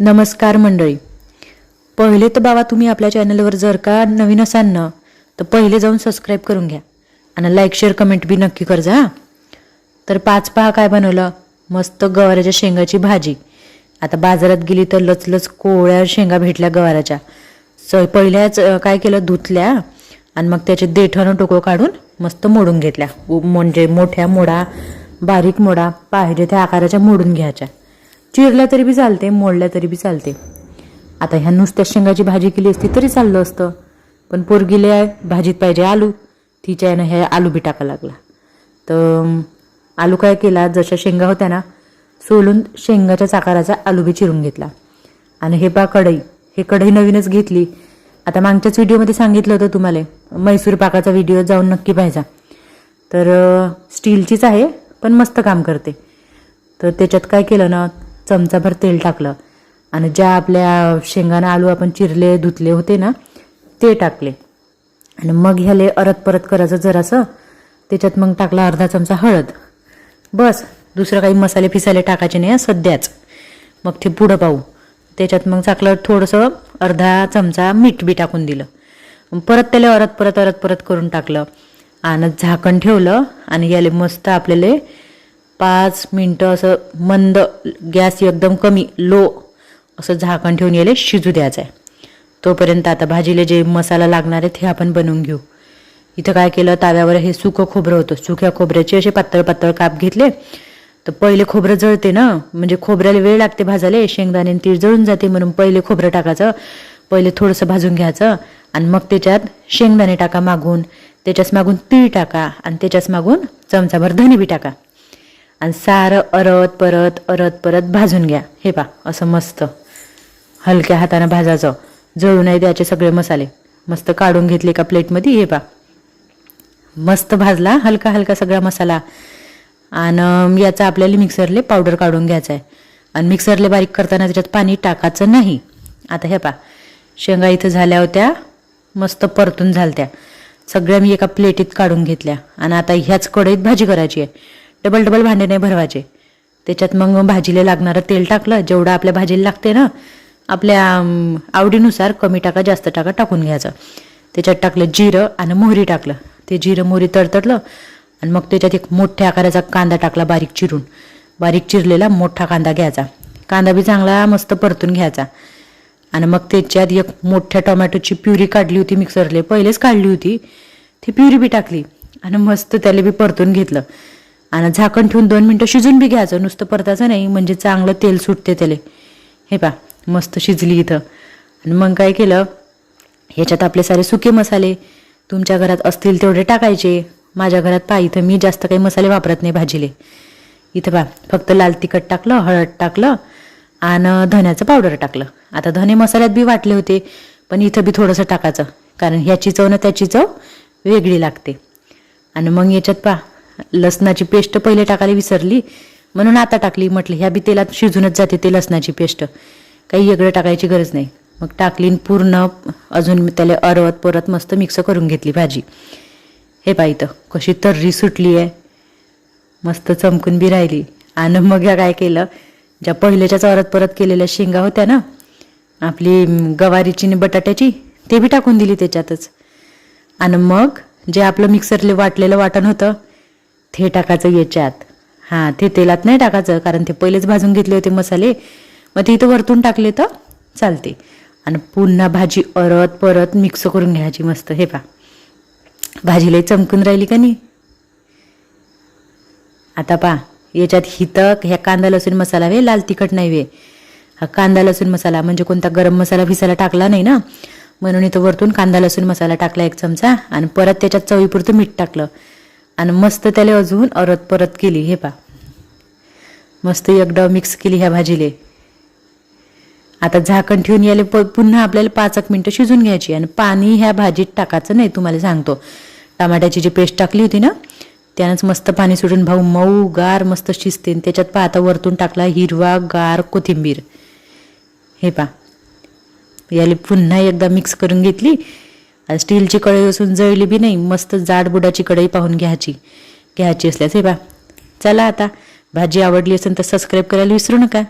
नमस्कार मंडळी. पहिले तर बाबा तुम्ही आपल्या चॅनलवर जर का नवीन असाल ना तर पहिले जाऊन सबस्क्राईब करून घ्या. आणि लाईक शेअर कमेंट बी नक्की कर जा तर पाच पहा काय बनवलं? मस्त गवाराच्या शेंगाची भाजी. आता बाजारात गेली तर लचलच कोवळ्या शेंगा भेटल्या गवाराच्या. स पहिल्याच काय केलं? धुतल्या आणि मग त्याचे देठानं टोकं काढून मस्त मोडून घेतल्या. उ- म्हणजे मोठ्या मोडा बारीक मोडा पाहिजे त्या आकाराच्या मोडून घ्यायच्या. चिरल्या तरी बी चालते मोडल्या तरी बी चालते. आता ह्या नुसत्या शेंगाची भाजी केली असती तरी चाललं असतं. पण पोरगीले भाजीत पाहिजे आलू तिच्या यानं ह्या आलू बी टाका लागला. तर आलू काय केला जशा शेंगा होत्या ना सोलून शेंगाच्या चाकाराचा आलू बी चिरून घेतला. आणि हे पा कढई हे कढई नवीनच घेतली. आता मागच्याच व्हिडिओमध्ये सांगितलं होतं तुम्हाला मैसूर पाकाचा व्हिडिओ जाऊन नक्की पाहिजा तर स्टीलचीच आहे पण मस्त काम करते. तर त्याच्यात काय केलं ना चमचाभर तेल टाकलं. आणि ज्या आपल्या शेंगाना आलू आपण चिरले धुतले होते ना ते टाकले. आणि मग ह्याले अरत परत करायचं जरासं. त्याच्यात मग टाकला अर्धा चमचा हळद. बस दुसरं काही मसाले फिसाले टाकायचे नाही सध्याच. मग ते पुढं पाहू. त्याच्यात मग टाकलं थोडंसं अर्धा चमचा मीठ बी टाकून दिलं. परत त्याला अरत परत अरत परत करून टाकलं. आणि झाकण ठेवलं. आणि याले मस्त आपल्याला पाच मिनटं असं मंद गॅस एकदम कमी लो असं झाकण ठेवून यायला शिजू द्यायचं आहे तोपर्यंत आता भाजीला जे मसाला लागणार आहे ते आपण बनवून घेऊ. इथं काय केलं ताव्यावर हे सुकं खोबरं होतं. सुक्या खोबऱ्याचे असे पातळ पातळ काप घेतले. तर पहिले खोबरं जळते ना म्हणजे खोबऱ्याला वेळ लागते भाजायला शेंगदाणे तीळ जळून जाते म्हणून पहिले खोबरं टाकायचं पहिले थोडंसं भाजून घ्यायचं आणि मग त्याच्यात शेंगदाणे टाका मागून त्याच्याच मागून तीळ टाका आणि त्याच्याच मागून चमचाभर धने बी टाका. आणि सारं अरत परत अरत परत भाजून घ्या. हे पा असं मस्त. हलक्या हातानं भाजायचं. जळू नाही द्यायचे सगळे मसाले. मस्त काढून घेतले का प्लेटमध्ये हे पा मस्त भाजला हलका हलका सगळा मसाला. आणि याचा आपल्याला मिक्सरले पावडर काढून घ्यायचा आहे. आणि मिक्सरले बारीक करताना त्याच्यात पाणी टाकायचं नाही. आता हे पा शेंगा इथं झाल्या होत्या. मस्त परतून झालत्या. सगळ्या मी एका प्लेटीत काढून घेतल्या. आणि आता ह्याच कढईत भाजी करायची आहे. डबल डबल भांडे नाही भरवायचे. त्याच्यात मग भाजीला लागणारं तेल टाकलं जेवढं आपल्या भाजीला लागते ना आपल्या आवडीनुसार कमी टाका जास्त टाका टाकून घ्यायचं. त्याच्यात टाकलं जिरं आणि मोहरी टाकलं. ते जिरं मोहरी तडतडलं आणि मग त्याच्यात एक मोठ्या आकाराचा कांदा टाकला बारीक चिरून. बारीक चिरलेला मोठा कांदा घ्यायचा. कांदा बी चांगला मस्त परतून घ्यायचा. आणि मग त्याच्यात एक मोठ्या टोमॅटोची प्युरी काढली होती मिक्सरले. पहिलेच काढली होती. ती प्युरी बी टाकली आणि मस्त त्याला बी परतून घेतलं. आणि झाकण ठेवून दोन मिनटं शिजून बी घ्यायचं. नुसतं परतायचं नाही म्हणजे चांगलं तेल सुटते त्याला. हे पा मस्त शिजली इथं. आणि मग काय केलं? ह्याच्यात आपले सारे सुके मसाले तुमच्या घरात असतील तेवढे टाकायचे. माझ्या घरात पा इथं मी जास्त काही मसाले वापरत नाही भाजीले. इथं पा फक्त लाल तिखट टाकलं हळद टाकलं आणि धन्याचं पावडर टाकलं. आता धने मसाल्यात बी वाटले होते पण इथं बी थोडंसं टाकायचं. कारण ह्याची चव ना त्याची चव वेगळी लागते. आणि मग याच्यात पा लसणाची पेस्ट पहिले टाकायला विसरली म्हणून आता टाकली. म्हटलं ह्या बी तेलात शिजूनच जाते ते लसणाची पेस्ट. काही वेगळं टाकायची गरज नाही. मग टाकली पूर्ण अजून त्याला अरवत परत मस्त मिक्स करून घेतली भाजी. हे पाय इथं कशी तर्री सुटली आहे. मस्त चमकून बी राहिली. आणि मग या काय केलं ज्या पहिल्याच्याच अरत परत केलेल्या शेंगा होत्या ना आपली गवारीची आणि बटाट्याची ते बी टाकून दिली त्याच्यातच. आणि मग जे आपलं मिक्सरले वाटलेलं वाटण होतं ते टाकायचं याच्यात. हां ते तेलात नाही टाकायचं कारण ते पहिलेच भाजून घेतले होते मसाले. मग ते इथं वरतून टाकले तर चालते. आणि पुन्हा भाजी अरत परत मिक्स करून घ्यायची मस्त हे पा भाजीला चमकून राहिली का नाही? आता पा याच्यात हितक ह्या कांदा लसूण मसाला वे लाल तिखट नाही वे. हा कांदा लसूण मसाला म्हणजे कोणता गरम मसाला भिसायला टाकला नाही ना? म्हणून इथं वरतून कांदा लसूण मसाला टाकला एक चमचा आणि परत त्याच्यात चवीपुरतं मीठ टाकलं. आणि मस्त त्याला अजून अरत परत केली हे पा मस्त एकडाव मिक्स केली ह्या भाजीले. आता झाकण ठेवून याले प पुन्हा आपल्याला पाच एक मिनटं शिजून घ्यायची आणि पाणी ह्या भाजीत टाकायचं नाही तुम्हाला सांगतो. टमाट्याची जी पेस्ट टाकली होती ना त्यानंच मस्त पाणी सुटून भाऊ मऊ गार मस्त शिजते. आणि त्याच्यात पा आता वरतून टाकला हिरवा गार कोथिंबीर. हे पा याले पुन्हा एकदा मिक्स करून घेतली. स्टीलची कढई असून जळली बी नाही. मस्त जाड बुडाची कढई पाहून घ्यायची. घ्यायची असल्यास हे बा चला आता. भाजी आवडली असेल तर सबस्क्राईब करायला विसरू नका.